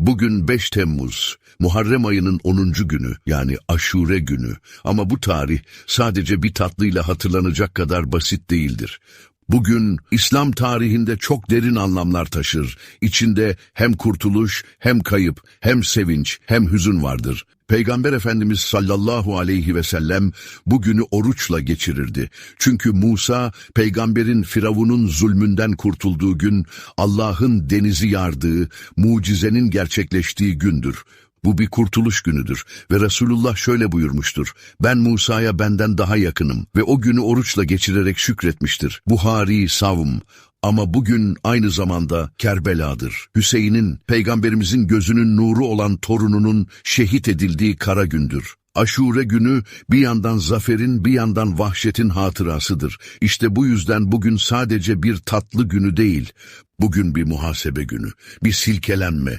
Bugün 5 Temmuz, Muharrem ayının 10. günü yani Aşure günü. Ama bu tarih sadece bir tatlıyla hatırlanacak kadar basit değildir. Bugün İslam tarihinde çok derin anlamlar taşır. İçinde hem kurtuluş, hem kayıp, hem sevinç, hem hüzün vardır. Peygamber Efendimiz sallallahu aleyhi ve sellem bugünü oruçla geçirirdi. Çünkü Musa, peygamberin Firavun'un zulmünden kurtulduğu gün, Allah'ın denizi yardığı, mucizenin gerçekleştiği gündür. Bu bir kurtuluş günüdür ve Resulullah şöyle buyurmuştur. Ben Musa'ya benden daha yakınım ve o günü oruçla geçirerek şükretmiştir. Buhari savm ama bugün aynı zamanda Kerbela'dır. Hüseyin'in, peygamberimizin gözünün nuru olan torununun şehit edildiği kara gündür. Aşure günü bir yandan zaferin bir yandan vahşetin hatırasıdır. İşte bu yüzden bugün sadece bir tatlı günü değil, bugün bir muhasebe günü, bir silkelenme, bir